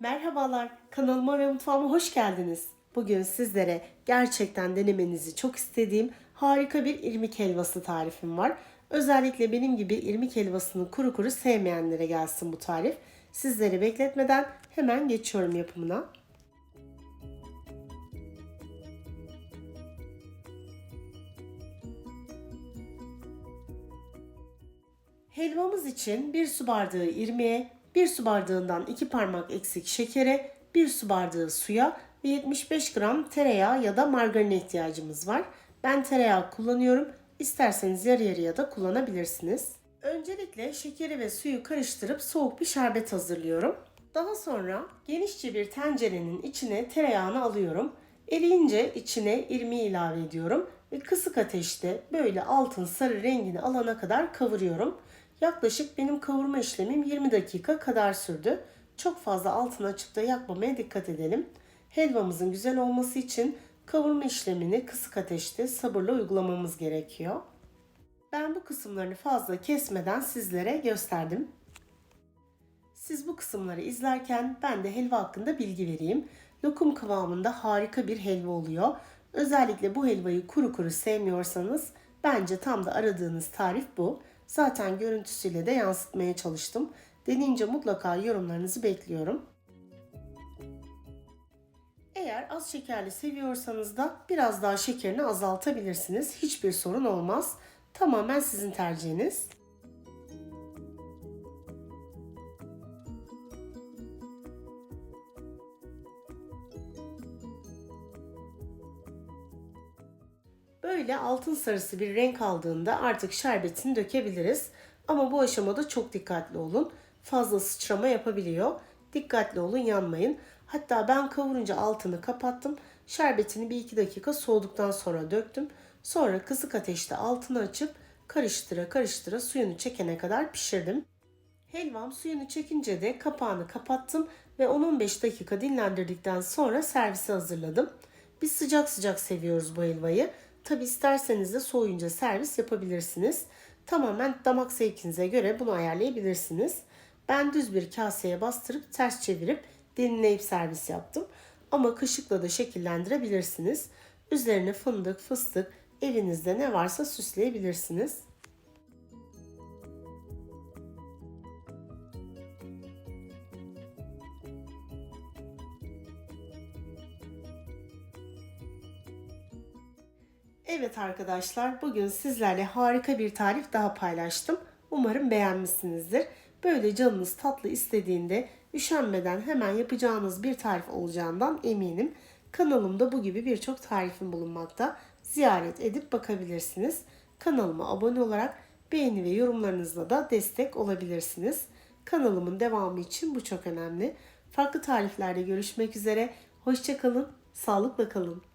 Merhabalar, kanalıma ve mutfağıma hoş geldiniz. Bugün sizlere gerçekten denemenizi çok istediğim harika bir irmik helvası tarifim var. Özellikle benim gibi irmik helvasını kuru kuru sevmeyenlere gelsin bu tarif. Sizleri bekletmeden hemen geçiyorum yapımına. Helvamız için 1 su bardağı irmiğe, 1 su bardağından 2 parmak eksik şekere, 1 su bardağı suya ve 75 gram tereyağı ya da margarine ihtiyacımız var. Ben tereyağı kullanıyorum. İsterseniz yarı yarıya da kullanabilirsiniz. Öncelikle şekeri ve suyu karıştırıp soğuk bir şerbet hazırlıyorum. Daha sonra genişçe bir tencerenin içine tereyağını alıyorum. Eriyince içine irmiği ilave ediyorum ve kısık ateşte böyle altın sarı rengini alana kadar kavuruyorum. Yaklaşık benim kavurma işlemim 20 dakika kadar sürdü. Çok fazla altını açıp da yakmamaya dikkat edelim. Helvamızın güzel olması için kavurma işlemini kısık ateşte sabırla uygulamamız gerekiyor. Ben bu kısımlarını fazla kesmeden sizlere gösterdim. Siz bu kısımları izlerken ben de helva hakkında bilgi vereyim. Lokum kıvamında harika bir helva oluyor. Özellikle bu helvayı kuru kuru sevmiyorsanız bence tam da aradığınız tarif bu. Zaten görüntüsüyle de yansıtmaya çalıştım. Deneyince mutlaka yorumlarınızı bekliyorum. Eğer az şekerli seviyorsanız da biraz daha şekerini azaltabilirsiniz. Hiçbir sorun olmaz. Tamamen sizin tercihiniz. Böyle altın sarısı bir renk aldığında artık şerbetini dökebiliriz. Ama bu aşamada çok dikkatli olun. Fazla sıçrama yapabiliyor. Dikkatli olun yanmayın. Hatta ben kavurunca altını kapattım. Şerbetini bir iki dakika soğuduktan sonra döktüm. Sonra kısık ateşte altını açıp karıştıra karıştıra suyunu çekene kadar pişirdim. Helvam suyunu çekince de kapağını kapattım ve 10-15 dakika dinlendirdikten sonra servise hazırladım. Biz sıcak sıcak seviyoruz bu helvayı. Tabi isterseniz de soğuyunca servis yapabilirsiniz. Tamamen damak zevkinize göre bunu ayarlayabilirsiniz. Ben düz bir kaseye bastırıp ters çevirip dilimleyip servis yaptım. Ama kaşıkla da şekillendirebilirsiniz. Üzerine fındık, fıstık, evinizde ne varsa süsleyebilirsiniz. Evet arkadaşlar bugün sizlerle harika bir tarif daha paylaştım. Umarım beğenmişsinizdir. Böyle canınız tatlı istediğinde üşenmeden hemen yapacağınız bir tarif olacağından eminim. Kanalımda bu gibi birçok tarifim bulunmakta. Ziyaret edip bakabilirsiniz. Kanalıma abone olarak beğeni ve yorumlarınızla da destek olabilirsiniz. Kanalımın devamı için bu çok önemli. Farklı tariflerde görüşmek üzere. Hoşçakalın, sağlıkla kalın.